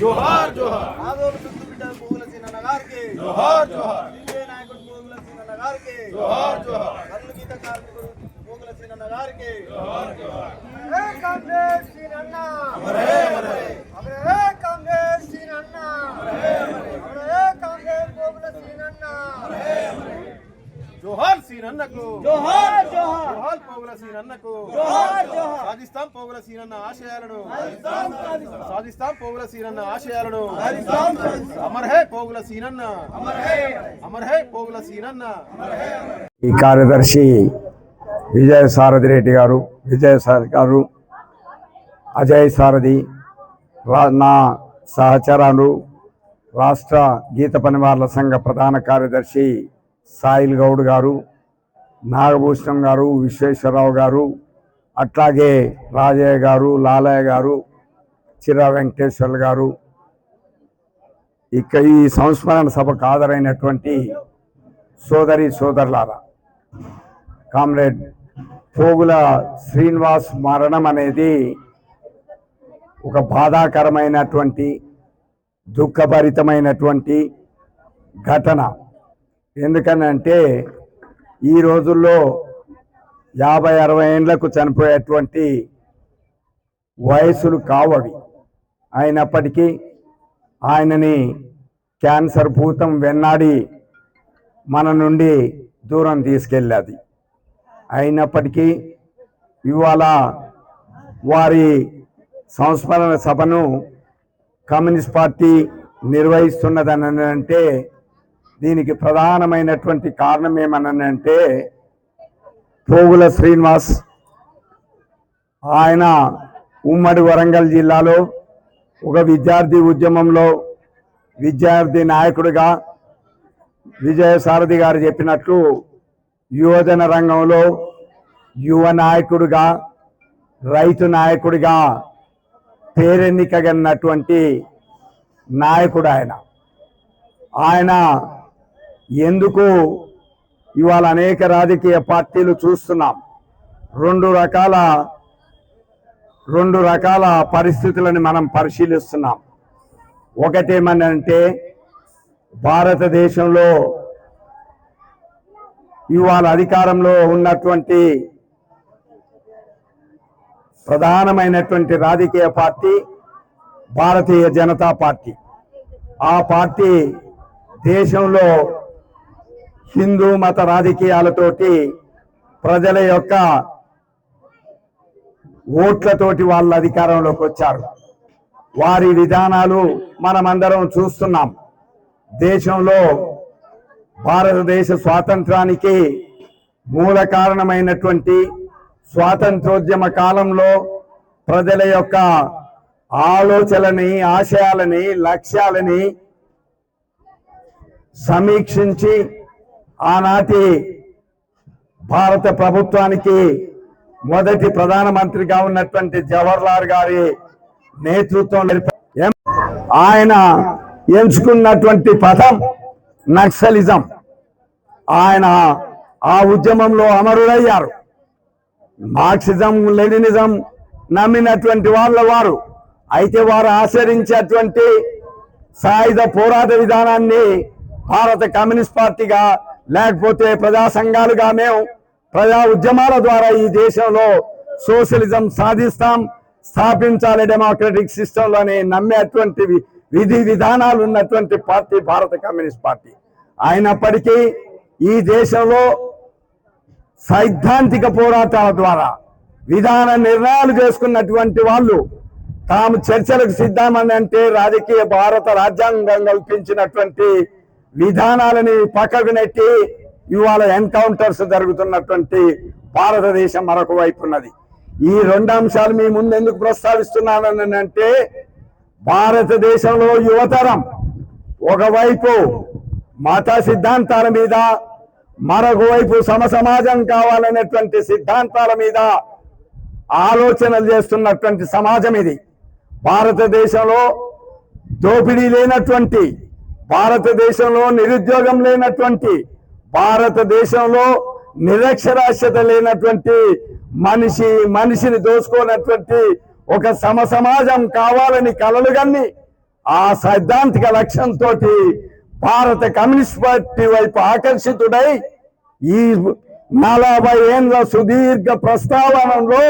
జోహార్ జోహార్ ఆదోని చుట్టూ బిడ్డ పువ్వుల సీనన్న గారికి జోహార్ జోహార్ దివ్య నాయకుడు పువ్వుల సీనన్న గారికి జోహార్ జోహార్ కళ్ళు గీత కార్మికుడు పువ్వుల సీనన్న గారికి హే కాంగ్రెస్ సీనన్న అమరే అమరే అమరే హే కాంగ్రెస్ సీనన్న అమరే హే కాంగ్రెస్ గోగుల సీనన్న జోహార్ సీనన్నకు. జోహార్ జోహార్. జోహార్ పోగుల సీనన్నకు. జోహార్ జోహార్. సాధిస్తాం పోగుల సీనన్న ఆశయాలను. సాధిస్తాం పోగుల సీనన్న ఆశయాలను. అమర్ హే పోగుల సీనన్న. అమర్ హే. పోగుల సీనన్న. ఈ కార్యదర్శి విజయ సారథి రెడ్డి గారు విజయ సారథి గారు అజయ్ సారథి రా- నా సహచరాలు రాష్ట్ర గీత పనివార్ల సంఘ ప్రధాన కార్యదర్శి సాయిల్ గౌడ్ గారు నాగభూషణం గారు విశ్వేశ్వరరావు గారు అట్లాగే రాజయ్య గారు లాలయ్య గారు చిరా వెంకటేశ్వర్లు గారు. ఇక ఈ సంస్మరణ సభకు ఆధారైనటువంటి సోదరి సోదరులారా కామ్రేడ్ పోగుల శ్రీనివాస్ మరణం అనేది ఒక బాధాకరమైనటువంటి దుఃఖభరితమైనటువంటి ఘటన. ఎందుకనంటే ఈ రోజుల్లో యాభై అరవై ఏండ్లకు చనిపోయేటువంటి వయసులు కావవి. అయినప్పటికీ ఆయనని క్యాన్సర్ భూతం వెన్నాడి మన నుండి దూరం తీసుకెళ్ళేది. అయినప్పటికీ ఇవాళ వారి సంస్మరణ సభను కమ్యూనిస్ట్ పార్టీ నిర్వహిస్తున్నదనంటే దీనికి ప్రధానమైనటువంటి కారణం ఏమనంటే పోగుల శ్రీనివాస్ ఆయన ఉమ్మడి వరంగల్ జిల్లాలో ఒక విద్యార్థి ఉద్యమంలో విద్యార్థి నాయకుడిగా విజయసారథి గారు చెప్పినట్లు యువజన రంగంలో యువ నాయకుడిగా రైతు నాయకుడిగా పేరెన్నికగన్నటువంటి నాయకుడు ఆయన. ఆయన ఎందుకు ఇవాళ అనేక రాజకీయ పార్టీలు చూస్తున్నాం. రెండు రకాల రెండు రకాల పరిస్థితులను మనం పరిశీలిస్తున్నాం. ఒకటేమనంటే భారతదేశంలో ఇవాళ అధికారంలో ఉన్నటువంటి ప్రధానమైనటువంటి రాజకీయ పార్టీ భారతీయ జనతా పార్టీ. ఆ పార్టీ దేశంలో హిందూ మత రాజకీయాలతోటి ప్రజల యొక్క ఓట్లతోటి వాళ్ళ అధికారంలోకి వచ్చారు. వారి విధానాలు మనమందరం చూస్తున్నాం. దేశంలో భారతదేశ స్వాతంత్రానికి మూల కారణమైనటువంటి స్వాతంత్రోద్యమ కాలంలో ప్రజల యొక్క ఆలోచనని ఆశయాలని లక్ష్యాలని సమీక్షించి ఆనాటి భారత ప్రభుత్వానికి మొదటి ప్రధానమంత్రిగా ఉన్నటువంటి జవహర్లాల్ గారి నేతృత్వం ఎం- ఆయన ఎంచుకున్నటువంటి పదం నక్సలిజం. ఆయన ఆ ఉద్యమంలో అమరుడయ్యారు. మార్క్సిజం లెనినిజం నమ్మినటువంటి వాళ్ళ వారు. అయితే వారు ఆచరించేటువంటి సాయుధ పోరాట విధానాన్ని భారత కమ్యూనిస్ట్ పార్టీగా లేకపోతే ప్రజా సంఘాలుగా మేము ప్రజా ఉద్యమాల ద్వారా ఈ దేశంలో సోషలిజం సాధిస్తాం. స్థాపించాలి డెమోక్రటిక్ సిస్టంలోని నమ్మే అటువంటి విధి విధానాలు ఉన్నటువంటి పార్టీ భారత కమ్యూనిస్ట్ పార్టీ. అయినప్పటికీ ఈ దేశంలో సైద్ధాంతిక పోరాటాల ద్వారా విధాన నిర్ణయాలు చేసుకున్నటువంటి వాళ్ళు తాము చర్చలకు సిద్ధమని అంటే రాజకీయ భారత రాజ్యాంగం కల్పించినటువంటి విధానాలని పక్కకు నెట్టి ఇవాళ ఎన్కౌంటర్స్ జరుగుతున్నటువంటి భారతదేశం మరొక వైపు ఉన్నది. ఈ రెండు అంశాలు మీ ముందు ఎందుకు ప్రస్తావిస్తున్నానని అంటే భారతదేశంలో యువతరం ఒకవైపు మత సిద్ధాంతాల మీద మరొక వైపు సమసమాజం కావాలనేటువంటి సిద్ధాంతాల మీద ఆలోచనలు చేస్తున్నటువంటి సమాజం ఇది. భారతదేశంలో దోపిడీ లేనటువంటి భారతదేశంలో నిరుద్యోగం లేనటువంటి భారతదేశంలో నిరక్షరాస్యత లేనటువంటి మనిషి మనిషిని దోచుకోనటువంటి ఒక సమసమాజం కావాలని కలలు కన్ని ఆ సైద్ధాంతిక లక్ష్యంతో భారత కమ్యూనిస్ట్ పార్టీ వైపు ఆకర్షితుడై ఈ నలభై ఏళ్ళ సుదీర్ఘ ప్రస్తావనలో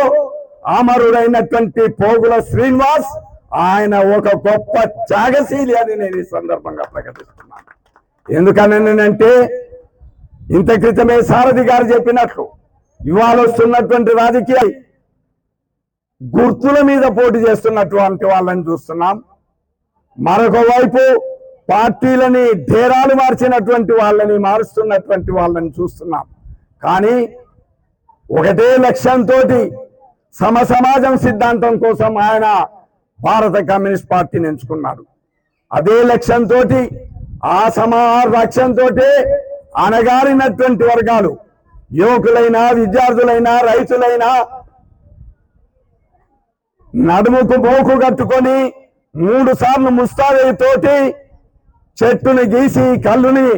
అమరుడైనటువంటి పోగుల శ్రీనివాస్ ఆయన ఒక గొప్ప త్యాగశీలి అని నేను ఈ సందర్భంగా ప్రకటిస్తున్నాను. ఎందుకనంటే ఇంత క్రితమే సారథి గారు చెప్పినట్లు ఇవాళ వస్తున్నటువంటి రాజకీయ గుర్తుల మీద పోటీ చేస్తున్నటువంటి వాళ్ళని చూస్తున్నాం. మరొక వైపు పార్టీలని ఢేరాలు మార్చినటువంటి వాళ్ళని మారుస్తున్నటువంటి వాళ్ళని చూస్తున్నాం. కానీ ఒకటే లక్ష్యంతో సమ సమాజం సిద్ధాంతం కోసం ఆయన భారత కమ్యూనిస్ట్ పార్టీని ఎంచుకున్నాడు అదే లక్ష్యంతో ఆ సమా లక్ష్యంతో అనగారినటువంటి వర్గాలు యువకులైనా విద్యార్థులైనా రైతులైనా నడుముకు మోకు కట్టుకొని మూడు సార్లు ముస్తాదితోటి చెట్టుని గీసి కళ్ళుని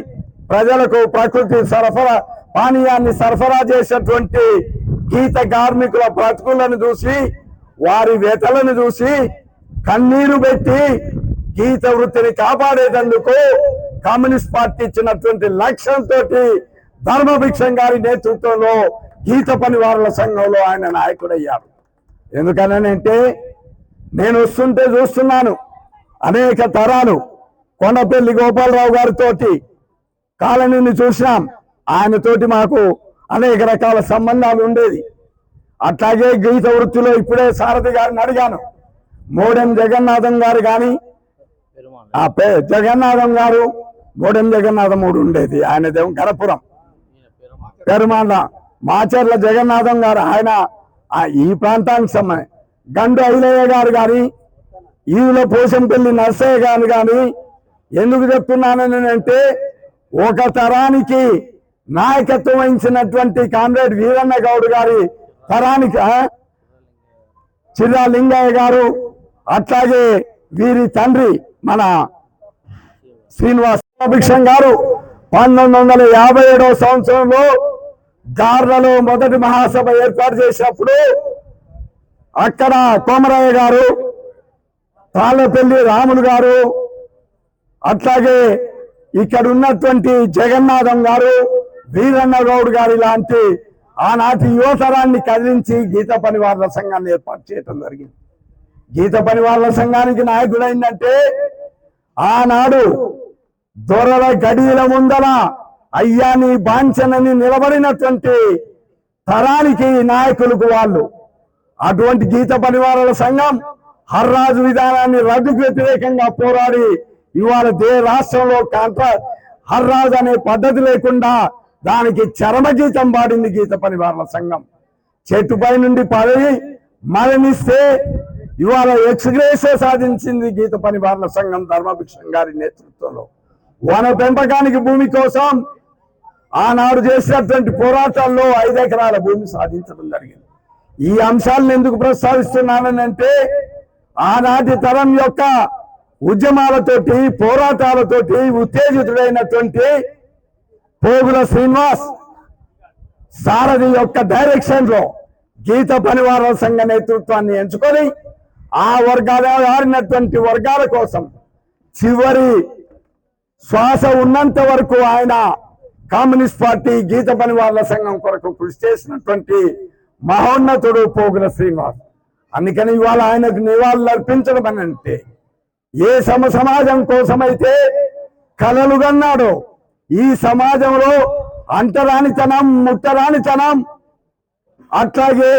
ప్రజలకు ప్రకృతి సరఫరా పానీయాన్ని సరఫరా చేసేటువంటి గీత కార్మికుల బ్రతుకులను చూసి వారి వేతలను చూసి కన్నీరు పెట్టి గీత వృత్తిని కాపాడేటందుకు కమ్యూనిస్ట్ పార్టీ ఇచ్చినటువంటి లక్ష్యంతో ధర్మభిక్షం గారి నేతృత్వంలో గీత పనివారుల సంఘంలో ఆయన నాయకుడయ్యారు ఎందుకనంటే నేను వస్తుంటే చూస్తున్నాను అనేక తరాలు కొండపల్లి గోపాలరావు గారితో కాలనీని చూసినాం. ఆయనతోటి మాకు అనేక రకాల సంబంధాలు ఉండేది. అట్లాగే గీత వృత్తిలో ఇప్పుడే సారథి గారిని అడిగాను. మోడెం జగన్నాథం గారు కానీ ఆ పే జగన్నాథం గారు మోడెం జగన్నాథం మూడు ఉండేది. దేవం గణపురం పెరుమాండ మాచర్ల జగన్నాథం గారు ఆయన ఈ ప్రాంతానికి సంబంధం గండు ఐలయ్య గారు కానీ ఈలో పోసంపల్లి నర్సయ్య గారు కానీ ఎందుకు చెప్తున్నానని అంటే ఒక తరానికి నాయకత్వం వహించినటువంటి కామ్రేడ్ వీరన్న గౌడ్ గారి తరానికి ఆ, చిర్రా లింగయ్య గారు అట్లాగే వీరి తండ్రి మన శ్రీనివాస్ భిక్షం గారు పంతొమ్మిది వందల యాభై ఏడవ సంవత్సరంలో గార్లలో మొదటి మహాసభ ఏర్పాటు చేసినప్పుడు అక్కడ కోమరయ్య గారు తాళ్ళపల్లి రాములు గారు అట్లాగే ఇక్కడ ఉన్నటువంటి జగన్నాథం గారు వీరన్న గౌడ్ గారు ఇలాంటి ఆనాటి యువతరాన్ని కదిలించి గీత పనివారుల సంఘాన్ని ఏర్పాటు చేయడం జరిగింది. గీత పనివారుల సంఘానికి నాయకుడైందంటే ఆనాడు దొరల గడియల ముందల అయ్యాని బాంచనని నిలబడినటువంటి తరానికి నాయకులకు వాళ్ళు. అటువంటి గీత పరివారాల సంఘం హర్రాజు విధానాన్ని రద్దుకు వ్యతిరేకంగా పోరాడి ఇవాళ దే రాష్ట్రంలో కాంట్రా హర్రాజు అనే పద్ధతి లేకుండా దానికి చరమగీతం పాడింది గీత పరివారాల సంఘం. చెట్టుపై నుండి పడి మరణిస్తే ఇవాళ ఎక్స్గ్రేసే సాధించింది గీత పనివారుల సంఘం ధర్మభిక్షం గారి నేతృత్వంలో. వన పెంపకానికి భూమి కోసం ఆనాడు చేసినటువంటి పోరాటాల్లో ఐదు ఎకరాల భూమి సాధించడం జరిగింది. ఈ అంశాలను ఎందుకు ప్రస్తావిస్తున్నానంటే ఆనాటి తరం యొక్క ఉద్యమాలతోటి పోరాటాలతోటి ఉత్తేజితుడైనటువంటి పోగుల శ్రీనివాస్ సారథి యొక్క డైరెక్షన్లో గీత పనివార సంఘ నేతృత్వాన్ని ఎంచుకొని ఆ వర్గాల ఆడినటువంటి వర్గాల కోసం చివరి శ్వాస ఉన్నంత వరకు ఆయన కమ్యూనిస్ట్ పార్టీ గీత పనివాళ్ళ సంఘం కొరకు కృషి చేసినటువంటి మహోన్నతుడు పోగుల శ్రీనివాస్. అందుకని ఇవాళ ఆయనకు నివాళులు అర్పించడం అని అంటే ఏ సమ సమాజం కోసమైతే కలలు కన్నాడో ఈ సమాజంలో అంటరానితనం ముట్టరానితనం అట్లాగే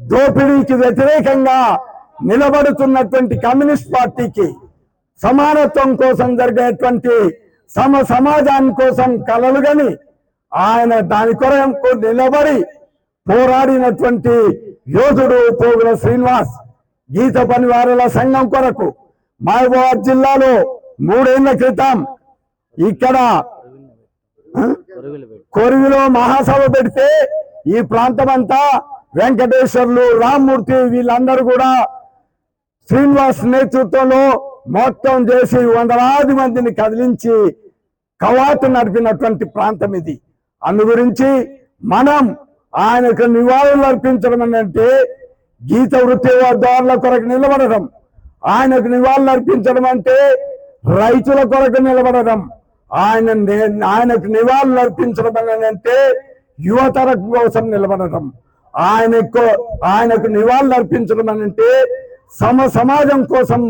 దోపిడీకి వ్యతిరేకంగా నిలబడుతున్నటువంటి కమ్యూనిస్ట్ పార్టీకి సమానత్వం కోసం జరిగేటువంటి సమ సమాజాన్ని కోసం కలలుగని ఆయన దాని కొరకు నిలబడి పోరాడినటువంటి యోధుడు పోగుల శ్రీనివాస్ గీత పనివారుల సంఘం కొరకు మహబూబాబాద్ జిల్లాలో మూడేళ్ళ క్రితం ఇక్కడ కొరివిలో మహాసభ పెడితే ఈ ప్రాంతం అంతా వెంకటేశ్వర్లు రామ్మూర్తి వీళ్ళందరూ కూడా శ్రీనివాస్ నేతృత్వంలో మొత్తం చేసి వందలాది మందిని కదిలించి కవాతు నడిపినటువంటి ప్రాంతం ఇది. అందు గురించి మనం ఆయనకు నివాళులు అర్పించడం అంటే గీత వృత్తి దారుల కొరకు నిలబడడం. ఆయనకు నివాళులు అర్పించడం అంటే రైతుల కొరకు నిలబడడం. ఆయన ఆయనకు నివాళులు అర్పించడం అని అంటే యువతరం కోసం నిలబడడం. ఆయనకు ఆయనకు నివాళులు అర్పించడం అని అంటే సమ సమాజం కోసం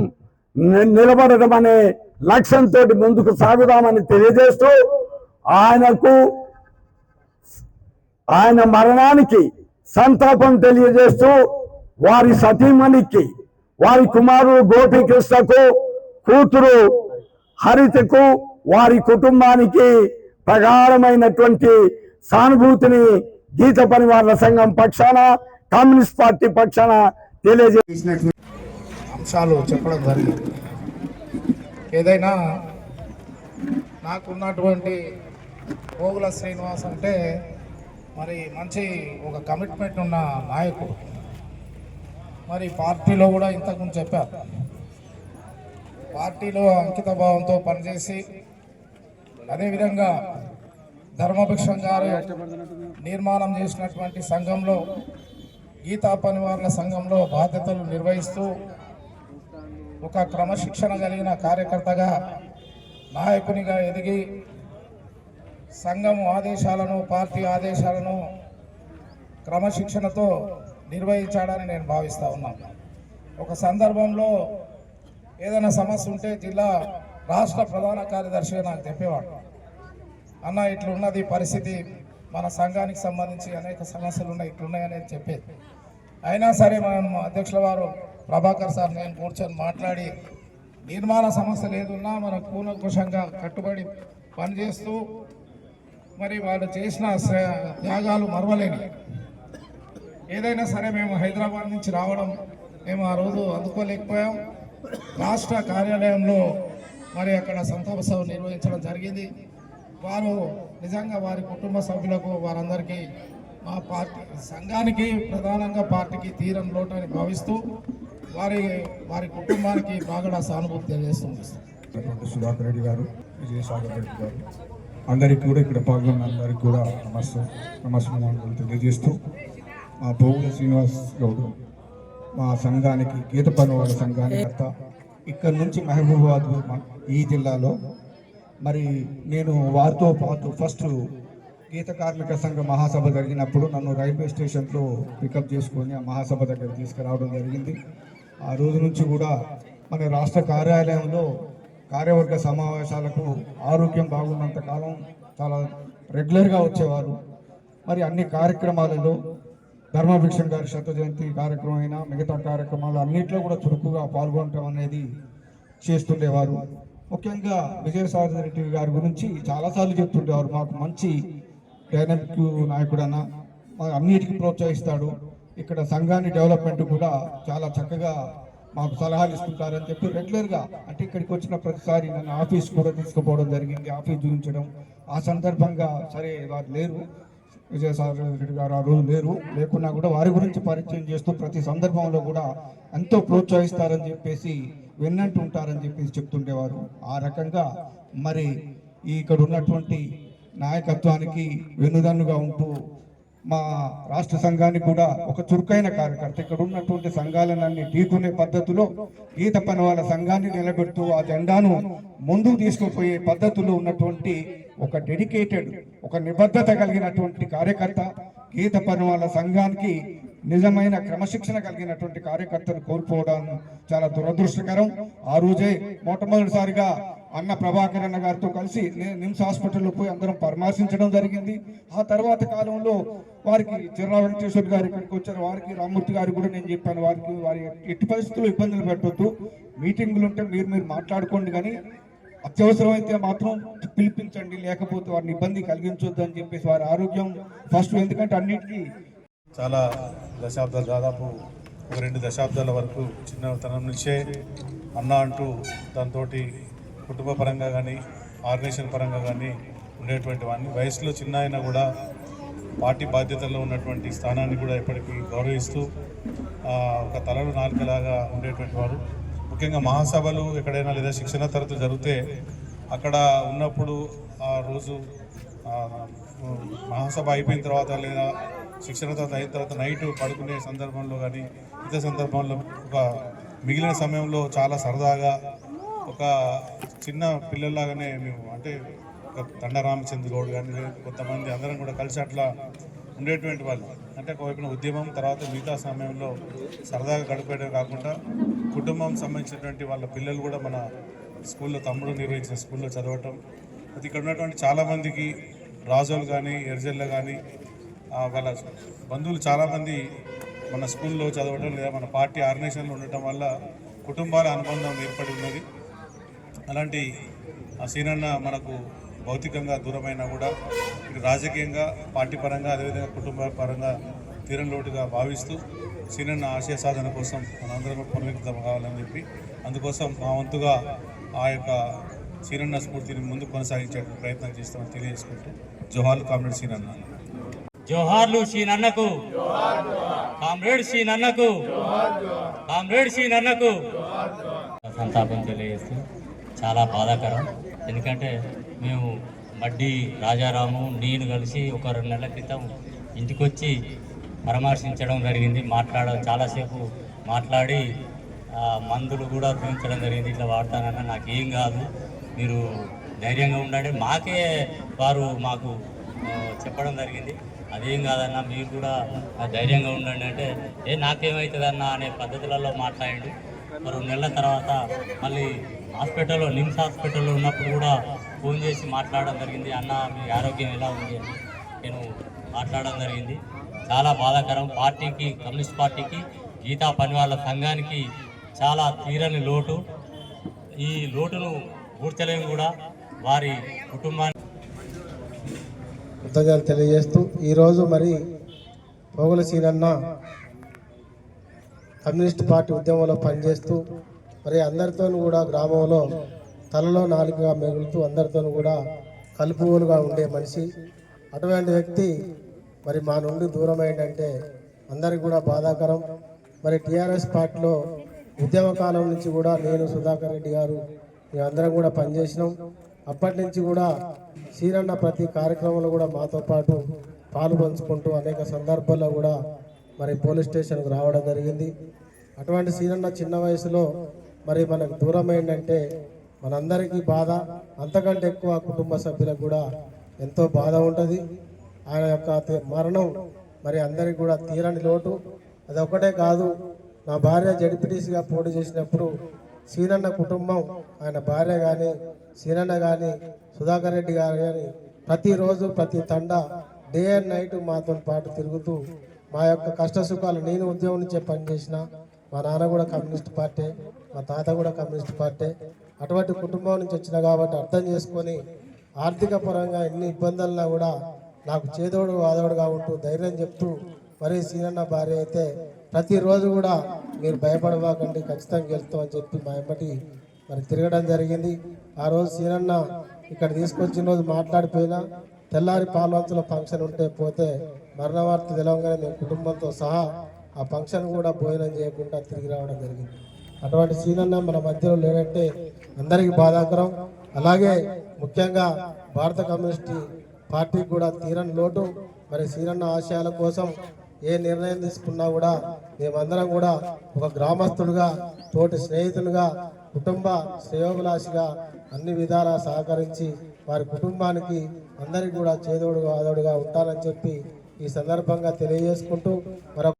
నిలబడడం అనే లక్ష్యంతో ముందుకు సాగుదామని తెలియజేస్తూ ఆయనకు ఆయన మరణానికి సంతాపం తెలియజేస్తూ వారి సతీమణికి వారి కుమారుడు గోపీకృష్ణకు కూతురు హరితకు వారి కుటుంబానికి ప్రగాఢమైనటువంటి సానుభూతిని గీత పరివార సంఘం పక్షాన కమ్యూనిస్ట్ పార్టీ పక్షాన తెలియజేసినట్లు అంశాలు చెప్పడం జరిగింది. ఏదైనా నాకున్నటువంటి పోగుల శ్రీనివాస్ అంటే మరి మంచి ఒక కమిట్మెంట్ ఉన్న నాయకుడు. మరి పార్టీలో కూడా ఇంతకుముందు చెప్పారు. పార్టీలో అంకిత భావంతో పనిచేసి అదేవిధంగా ధర్మభిక్షం గారు నిర్మాణం చేసినటువంటి సంఘంలో గీతా పనివారుల సంఘంలో బాధ్యతలు నిర్వహిస్తూ ఒక క్రమశిక్షణ కలిగిన కార్యకర్తగా నాయకునిగా ఎదిగి సంఘం ఆదేశాలను పార్టీ ఆదేశాలను క్రమశిక్షణతో నిర్వహించాడని నేను భావిస్తూ ఉన్నాను ఒక సందర్భంలో ఏదైనా సమస్య ఉంటే జిల్లా రాష్ట్ర ప్రధాన కార్యదర్శిగా నాకు చెప్పేవాడు. అన్న ఇట్లున్నది పరిస్థితి మన సంఘానికి సంబంధించి అనేక సమస్యలు ఉన్నాయి ఇట్లున్నాయని చెప్పేది. అయినా సరే మనం అధ్యక్షుల వారు ప్రభాకర్ సార్ నేను కూర్చొని మాట్లాడి నిర్మాణ సమస్య లేదున్నా మనం కూలంకుషంగా కట్టుబడి పనిచేస్తూ మరి వాళ్ళు చేసిన త్యాగాలు మరవలేని. ఏదైనా సరే మేము హైదరాబాద్ నుంచి రావడం మేము ఆ రోజు అందుకోలేకపోయాం. రాష్ట్ర కార్యాలయంలో మరి అక్కడ సంతాప సభ నిర్వహించడం జరిగింది. వారు నిజంగా వారి కుటుంబ సభ్యులకు వారందరికీ మా పార్టీ సంఘానికి ప్రధానంగా పార్టీకి తీరం లోటని భావిస్తూ వారి వారి కుటుంబానికి బాగా సానుభూతి తెలియజేస్తుంది. సుధాకర్ రెడ్డి గారు విజయసాగర్ రెడ్డి గారు అందరికీ కూడా ఇక్కడ పాల్గొన్న అందరికీ కూడా నమస్తే నమస్కారం తెలియజేస్తూ మా పోగుల శ్రీనివాస్ గౌడ్ మా సంఘానికి గీత పనువాళ్ళ సంఘానికి కర్త ఇక్కడ నుంచి మహబూబాబాద్ మా- ఈ జిల్లాలో మరి నేను వారితో పాటు ఫస్ట్ గీత కార్మిక సంఘ మహాసభ జరిగినప్పుడు నన్ను రైల్వే స్టేషన్లో పికప్ చేసుకొని ఆ మహాసభ దగ్గర తీసుకురావడం జరిగింది. ఆ రోజు నుంచి కూడా మన రాష్ట్ర కార్యాలయంలో కార్యవర్గ సమావేశాలకు ఆరోగ్యం బాగున్నంత కాలం చాలా రెగ్యులర్గా వచ్చేవారు. మరి అన్ని కార్యక్రమాలలో ధర్మభిక్షం గారి శత జయంతి కార్యక్రమం అయినా మిగతా కార్యక్రమాలు అన్నింటిలో కూడా చురుకుగా పాల్గొనడం అనేది చేస్తుండేవారు. ముఖ్యంగా విజయసాయి రెడ్డి గారి గురించి చాలాసార్లు చెప్తుండేవారు. మాకు మంచి డైనమిక్ నాయకుడన్న అన్నిటికీ ప్రోత్సహిస్తాడు. ఇక్కడ సంఘాన్ని డెవలప్మెంట్ కూడా చాలా చక్కగా మాకు సలహాలు ఇస్తుంటారని చెప్పి రెగ్యులర్గా అంటే ఇక్కడికి వచ్చిన ప్రతిసారి నన్ను ఆఫీస్ కూడా తీసుకుపోవడం జరిగింది. ఆఫీస్ చూపించడం. ఆ సందర్భంగా సరే వారు లేరు. విజయసాగర్ రెడ్డి గారు ఆ రోజు లేరు. లేకున్నా కూడా వారి గురించి పరిచయం చేస్తూ ప్రతి సందర్భంలో కూడా ఎంతో ప్రోత్సహిస్తారని చెప్పేసి విన్నట్టు ఉంటారని చెప్పేసి చెప్తుండేవారు. ఆ రకంగా మరి ఇక్కడ ఉన్నటువంటి నాయకత్వానికి వెన్నుదన్నుగా ఉంటూ మా రాష్ట్ర సంఘానికి కూడా ఒక చురుకైన కార్యకర్త. ఇక్కడ ఉన్నటువంటి సంఘాలన్నీ ఢీకునే పద్ధతిలో గీత పని వాళ్ళ సంఘాన్ని నిలబెడుతూ ఆ జెండాను ముందుకు తీసుకుపోయే పద్ధతిలో ఉన్నటువంటి ఒక డెడికేటెడ్ ఒక నిబద్ధత కలిగినటువంటి కార్యకర్త గీత పని వాళ్ళ సంఘానికి నిజమైన క్రమశిక్షణ కలిగినటువంటి కార్యకర్తను కోల్పోవడం చాలా దురదృష్టకరం. ఆ రోజే మొట్టమొదటిసారిగా అన్న ప్రభాకర్ అన్న గారితో కలిసి నిమ్స్ హాస్పిటల్లో పోయి అందరం పరామర్శించడం జరిగింది. ఆ తర్వాత కాలంలో వారికి చిర్రా వెంకటేశ్వర్ గారు ఇక్కడికి వచ్చారు. వారికి రామ్మూర్తి గారు కూడా నేను చెప్పాను. వారికి వారి ఎట్టి పరిస్థితుల్లో ఇబ్బందులు పెట్టొద్దు. మీటింగులు ఉంటే మీరు మీరు మాట్లాడుకోండి కానీ అత్యవసరమైతే మాత్రం పిలిపించండి. లేకపోతే వారిని ఇబ్బంది కలిగించొద్దు అని చెప్పేసి వారి ఆరోగ్యం ఫస్ట్ ఎందుకంటే అన్నిటికీ చాలా దశాబ్దాలు దాదాపు ఒక రెండు దశాబ్దాల వరకు చిన్నతనం నుంచే అన్న అంటూ దాంతో కుటుంబ పరంగా కానీ ఆర్గనైజేషన్ పరంగా కానీ ఉండేటువంటి వాడిని వయసులో చిన్న అయినా కూడా పార్టీ బాధ్యతల్లో ఉన్నటువంటి స్థానాన్ని కూడా ఎప్పటికీ గౌరవిస్తూ ఒక తలలో నాలుకలాగా ఉండేటువంటి వారు. ముఖ్యంగా మహాసభలు ఎక్కడైనా లేదా శిక్షణ తరగతులు జరిగితే అక్కడ ఉన్నప్పుడు ఆ రోజు మహాసభ అయిపోయిన తర్వాత లేదా శిక్షణ తర్వాత అయిన తర్వాత నైట్ పడుకునే సందర్భంలో కానీ ఇతర సందర్భంలో ఒక మిగిలిన సమయంలో చాలా సరదాగా ఒక చిన్న పిల్లల్లాగానే మేము అంటే తండ రామచంద్ర గౌడ్ కానీ కొంతమంది అందరం కూడా కలిసి అట్లా ఉండేటువంటి వాళ్ళు. అంటే ఒకవైపున ఉద్యమం తర్వాత మిగతా సమయంలో సరదాగా గడిపేయడం కాకుండా కుటుంబం సంబంధించినటువంటి వాళ్ళ పిల్లలు కూడా మన స్కూల్లో తమ్ముడు నిర్వహించిన స్కూల్లో చదవటం. అది ఇక్కడ ఉన్నటువంటి చాలామందికి రాజోలు కానీ ఎర్జల్లో కానీ వాళ్ళ బంధువులు చాలామంది మన స్కూల్లో చదవడం లేదా మన పార్టీ ఆర్గనైజేషన్లో ఉండటం వల్ల కుటుంబాల అనుబంధం ఏర్పడి ఉన్నది. అలాంటి ఆ సీనన్న మనకు భౌతికంగా దూరమైనా కూడా ఇటు రాజకీయంగా పార్టీ పరంగా అదేవిధంగా కుటుంబ పరంగా తీరం లోటుగా భావిస్తూ సీనన్న ఆశయ సాధన కోసం మనందరం పునరుద్ధం కావాలని చెప్పి అందుకోసం మా వంతుగా ఆ యొక్క సీనన్న స్ఫూర్తిని ముందు కొనసాగించే ప్రయత్నం చేస్తామని తెలియజేసుకుంటూ జోహార్లు కామ్రేడ్ సీనన్న. జోహార్లు షీనన్నకు కామ్రేడ్ షీనన్నకు కామ్రేడ్ షీనన్నకు సంతాపం తెలియజేస్తూ చాలా బాధాకరం. ఎందుకంటే మేము మడ్డి రాజారాము నేను కలిసి ఒక రెండు నెలల క్రితం ఇంటికొచ్చి పరామర్శించడం జరిగింది మాట్లాడడం చాలాసేపు మాట్లాడి మందులు కూడా చూపించడం జరిగింది ఇట్లా వాడతానన్నా నాకు ఏం కాదు. మీరు ధైర్యంగా ఉండండి. మాకే వారు మాకు చెప్పడం జరిగింది. అదేం కాదన్నా మీరు కూడా ధైర్యంగా ఉండండి అంటే ఏ నాకేమవుతుందన్నా అనే పద్ధతులలో మాట్లాడండి. మరి రెండు నెలల తర్వాత మళ్ళీ హాస్పిటల్లో నిమ్స్ హాస్పిటల్లో ఉన్నప్పుడు కూడా ఫోన్ చేసి మాట్లాడడం జరిగింది అన్న మీ ఆరోగ్యం ఎలా ఉంది? అని నేను మాట్లాడడం జరిగింది. చాలా బాధాకరం. పార్టీకి కమ్యూనిస్ట్ పార్టీకి గీతా పనివాళ్ళ సంఘానికి చాలా తీరని లోటు. ఈ లోటును పూడ్చలేము కూడా వారి కుటుంబాన్ని. కృతజ్ఞతలు తెలియజేస్తూ ఈరోజు మరి పోగుల సీనన్న కమ్యూనిస్ట్ పార్టీ ఉద్యమంలో పనిచేస్తూ మరి అందరితో కూడా గ్రామంలో తలలో నాలుగుగా మెగులుతూ అందరితో కూడా కలుపువులుగా ఉండే మనిషి. అటువంటి వ్యక్తి మరి మా నుండి దూరం అయిందంటే అందరికి కూడా బాధాకరం. మరి టీఆర్ఎస్ పార్టీలో ఉద్యమ కాలం నుంచి కూడా నేను సుధాకర్ రెడ్డి గారు మేమందరం కూడా పనిచేసినాం. అప్పటి నుంచి కూడా సీరన్న ప్రతి కార్యక్రమంలో కూడా మాతో పాటు పాలు పంచుకుంటూ అనేక సందర్భాల్లో కూడా మరి పోలీస్ స్టేషన్కు రావడం జరిగింది. అటువంటి సీరన్న చిన్న వయసులో మరి మనకు దూరం ఏంటంటే మనందరికీ బాధ అంతకంటే ఎక్కువ కుటుంబ సభ్యులకు కూడా ఎంతో బాధ ఉంటుంది. ఆయన యొక్క మరణం మరి అందరికి కూడా తీరని లోటు. అది ఒకటే కాదు నా భార్య జడిపిటీసీగా పోటీ చేసినప్పుడు సీనన్న కుటుంబం ఆయన భార్య కానీ సీనన్న కానీ సుధాకర్ రెడ్డి గారు కానీ ప్రతిరోజు ప్రతి తండ డే అండ్ నైట్ మాతో పాటు తిరుగుతూ మా యొక్క కష్ట సుఖాలు నేను ఉద్యోగం నుంచే పనిచేసిన మా నాన్న కూడా కమ్యూనిస్ట్ పార్టీ. మా తాత కూడా కమ్యూనిస్ట్ పార్టీ. అటువంటి కుటుంబం నుంచి వచ్చిన కాబట్టి అర్థం చేసుకొని ఆర్థిక పరంగా ఎన్ని ఇబ్బందులన్నా కూడా నాకు చేదోడు వాదోడుగా ఉంటూ ధైర్యం చెప్తూ మరి సీనన్న భార్య అయితే ప్రతిరోజు కూడా మీరు భయపడబాకండి ఖచ్చితంగా గెలుస్తామని చెప్పి మా ఎమ్మటి మరి తిరగడం జరిగింది. ఆ రోజు సీనన్న ఇక్కడ తీసుకొచ్చిన రోజు మాట్లాడిపోయినా తెల్లారి పాల్వంతుల ఫంక్షన్ ఉంటే పోతే మరణ వార్త తెలవగానే మేము కుటుంబంతో సహా ఆ ఫంక్షన్ కూడా భోజనం చేయకుండా తిరిగి రావడం జరిగింది. అటువంటి సీనన్న మన మధ్యలో లేదంటే అందరికీ బాధాకరం. అలాగే ముఖ్యంగా భారత కమ్యూనిస్ట్ పార్టీకి కూడా తీరని లోటు. మరి సీనన్న ఆశయాల కోసం ఏ నిర్ణయం తీసుకున్నా కూడా మేమందరం కూడా ఒక గ్రామస్తుడుగా తోటి స్నేహితులుగా కుటుంబ శ్రేయోభిలాషిగా అన్ని విధాలా సహకరించి వారి కుటుంబానికి అందరికీ కూడా చేదోడుగా ఆదోడుగా ఉంటారని చెప్పి ఈ సందర్భంగా తెలియజేసుకుంటూ మరొక